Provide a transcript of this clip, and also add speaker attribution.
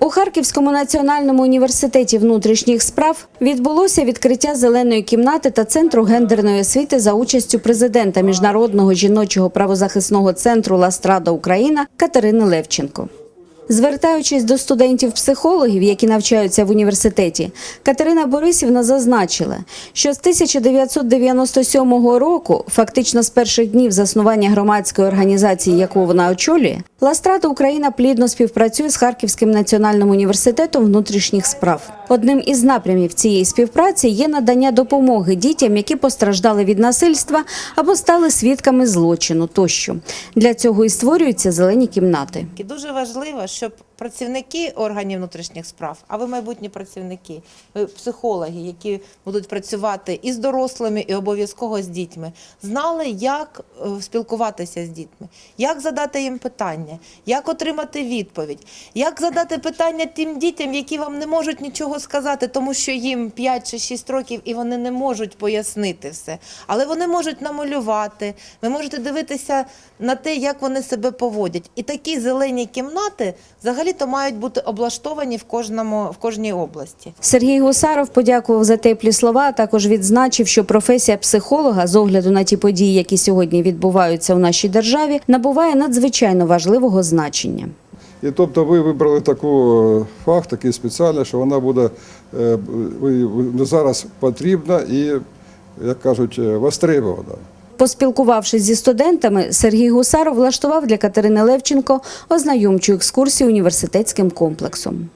Speaker 1: У Харківському національному університеті внутрішніх справ відбулося відкриття зеленої кімнати та центру гендерної освіти за участю президента міжнародного жіночого правозахисного центру Ластрада Україна Катерини Левченко. Звертаючись до студентів-психологів, які навчаються в університеті, Катерина Борисівна зазначила, що з 1997 року, фактично з перших днів заснування громадської організації, яку вона очолює, Ластрада Україна плідно співпрацює з Харківським національним університетом внутрішніх справ. Одним із напрямів цієї співпраці є надання допомоги дітям, які постраждали від насильства або стали свідками злочину тощо. Для цього і створюються зелені кімнати.
Speaker 2: І дуже важливо, щоб працівники органів внутрішніх справ, а ви майбутні працівники, психологи, які будуть працювати і з дорослими, і обов'язково з дітьми, знали, як е, спілкуватися з дітьми, як задати їм питання, як отримати відповідь, як задати питання тим дітям, які вам не можуть нічого сказати, тому що їм 5 чи 6 років і вони не можуть пояснити все. Але вони можуть намалювати, ви можете дивитися на те, як вони себе поводять. І такі зелені кімнати взагалі-то мають бути облаштовані в кожному в кожній області.
Speaker 1: Сергій Гусаров подякував за теплі слова, а також відзначив, що професія психолога з огляду на ті події, які сьогодні відбуваються у нашій державі, набуває надзвичайно важливого значення.
Speaker 3: І тобто ви вибрали таку е, фах, такий спеціальний, що вона буде е, зараз потрібна і, як кажуть, е, востребована.
Speaker 1: Поспілкувавшись зі студентами, Сергій Гусаров влаштував для Катерини Левченко ознайомчу екскурсію університетським комплексом.